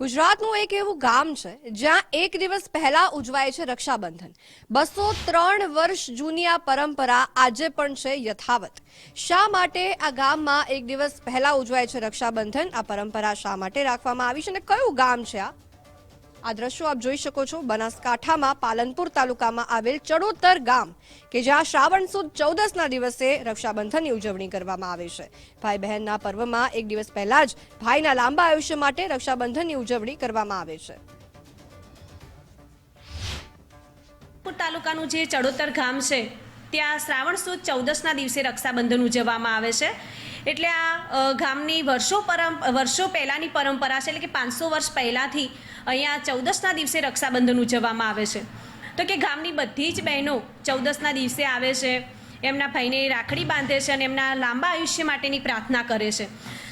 ગુજરાતનું એક એવું ગામ છે, જ્યાં એક દિવસ પહેલા ઉજવાય છે રક્ષાબંધન. બસો ત્રણ વર્ષ જૂની આ પરંપરા આજે પણ છે યથાવત. શા માટે આ ગામમાં એક દિવસ પહેલા ઉજવાય છે રક્ષાબંધન? આ પરંપરા શા માટે રાખવામાં આવી છે અને કયું ગામ છે આ? આ દ્રશ્યો આપ જોઈ શકો છો. બનાસકાંઠામાં પાલનપુર તાલુકામાં આવેલ ચડોતર ગામ કે જ્યાં શ્રાવણ સુદ ચૌદસના દિવસે રક્ષાબંધનની ઉજવણી કરવામાં આવે છે. ભાઈ બહેનના પર્વમાં એક દિવસ પહેલા જ ભાઈના લાંબા આયુષ્ય માટે રક્ષાબંધનની ઉજવણી કરવામાં આવે છે. તાલુકાનું જે ચડોતર ગામ છે, ત્યાં શ્રાવણ સુદ ચૌદસના દિવસે રક્ષાબંધન ઉજવવામાં આવે છે. એટલે આ ગામની વર્ષો પરમ વર્ષો પહેલાંની પરંપરા છે, એટલે કે પાંચસો વર્ષ પહેલાંથી અહીંયા ચૌદસના દિવસે રક્ષાબંધન ઉજવવામાં આવે છે. તો કે ગામની બધી જ બહેનો ચૌદસના દિવસે આવે છે, એમના ભાઈને રાખડી બાંધે છે અને એમના લાંબા આયુષ્ય માટેની પ્રાર્થના કરે છે.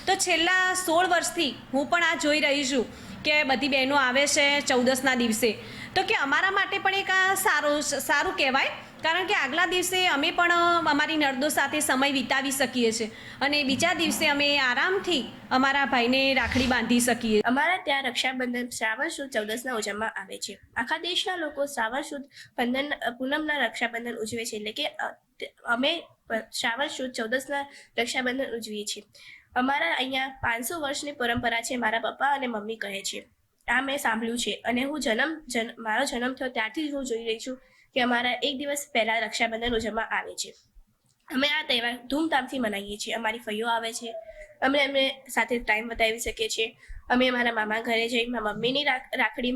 તો છેલ્લા સોળ વર્ષથી હું પણ આ જોઈ રહી છું કે બધી બહેનો આવે છે ચૌદસના દિવસે. તો કે અમારા માટે પણ એક સારું સારું કહેવાય. કારણ કે આગલા દિવસે અમે પણ અમારી નર્દો સાથે સમય વિતાવી શકીએ છીએ અને બીજા દિવસે અમે આરામથી અમારા ભાઈને રાખડી બાંધી શકીએ. અમારા ત્યાં રક્ષાબંધન શ્રાવણ સુદ ચૌદસના ઉજવવામાં આવે છે. આખા દેશના લોકો શ્રાવણ સુદ બંધન પૂનમના રક્ષાબંધન ઉજવે છે. એટલે કે અમે શ્રાવણ સુદ ચૌદસના રક્ષાબંધન ઉજવીએ છીએ. અમારા અહીંયા પાંચસો વર્ષની પરંપરા છે, મારા પપ્પા અને મમ્મી કહે છે. આ મેં સાંભળ્યું છે અને હું જન્મ જન મારો જન્મ થયો ત્યારથી જ હું જોઈ રહી છું કે અમારા એક દિવસ પહેલાં રક્ષાબંધન ઉજવવામાં આવે છે. અમે આ તહેવાર ધૂમધામથી મનાવીએ છીએ. અમારી ફઈઓ આવે છે. અમે એમને સાથે ટાઈમ બતાવી શકીએ છીએ. અમે મારા મામા ઘરે જઈ મમ્મીની રાખ- રાખડી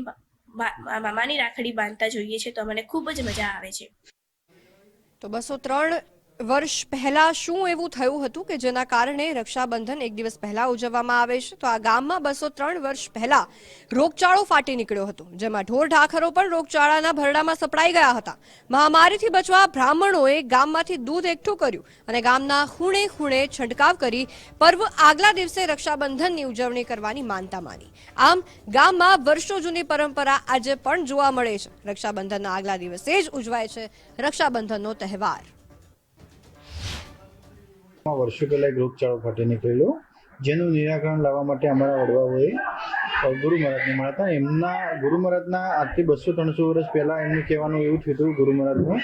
મામાની રાખડી બાંધતા જોઈએ છીએ તો મને ખૂબ જ મજા આવે છે. તો બસો ત્રણ વર્ષ પહેલા શું એવું થયું હતું કે જેના કારણે રક્ષાબંધન એક દિવસ પહેલા ઉજવવામાં આવે છે? તો આ ગામમાં બસો ત્રણ વર્ષ પહેલા રોગચાળો ફાટી નીકળ્યો હતો, જેમાં ઢોર ઢાખરો પણ રોગચાળાના ભરડામાં સપડાઈ ગયા હતા. મહામારીથી બચવા બ્રાહ્મણોએ ગામમાંથી દૂધ એકઠું કર્યું અને ગામના ખૂણે ખૂણે છંટકાવ કરી પર્વ આગલા દિવસે રક્ષાબંધનની ઉજવણી કરવાની માનતા માની. આમ, ગામમાં વર્ષો જૂની પરંપરા આજે પણ જોવા મળે છે. રક્ષાબંધનના આગલા દિવસે જ ઉજવાય છે રક્ષાબંધનનો તહેવાર. વર્ષો પહેલા એક રોગચાળો ફાટી નીકળેલો, જેનું નિરાકરણ લાવવા માટે અમારા વડવાઓએ ગુરુ મહારાજને મળ્યા હતા. એમના, ગુરુ મહારાજના આજથી બસો ત્રણસો વર્ષ પહેલા એમનું કહેવાનું એવું થયું હતું ગુરુ મહારાજનું,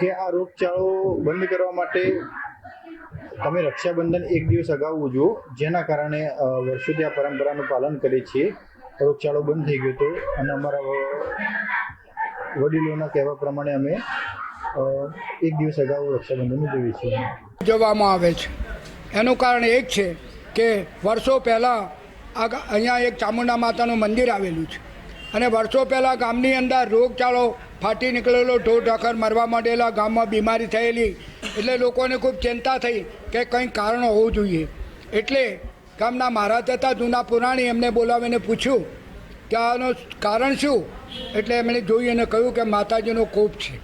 કે આ રોગચાળો બંધ કરવા માટે તમે રક્ષાબંધન એક દિવસ અગાઉ ઉજવો, જેના કારણે વર્ષોથી આ પરંપરાનું પાલન કરીએ છીએ. રોગચાળો બંધ થઈ ગયો હતો અને અમારા વડીલોના કહેવા પ્રમાણે અમે એક દિવસ અગાઉ રક્ષાબંધન ઉજવીએ છીએ ઉજવવામાં આવે છે. એનું કારણ એક છે કે વર્ષો પહેલાં અહીંયા એક ચામુંડા માતાનું મંદિર આવેલું છે. અને વર્ષો પહેલાં ગામની અંદર રોગચાળો ફાટી નીકળેલો, ઢોર ઢાખર મરવા માંડેલા, ગામમાં બીમારી થયેલી, એટલે લોકોને ખૂબ ચિંતા થઈ કે કંઈક કારણ હોવું જોઈએ. એટલે ગામના મહારાજ હતા, જૂના પુરાણી, એમને બોલાવીને પૂછ્યું કે આનું કારણ શું? એટલે એમણે જોઈ અને કહ્યું કે માતાજીનો કોપ છે.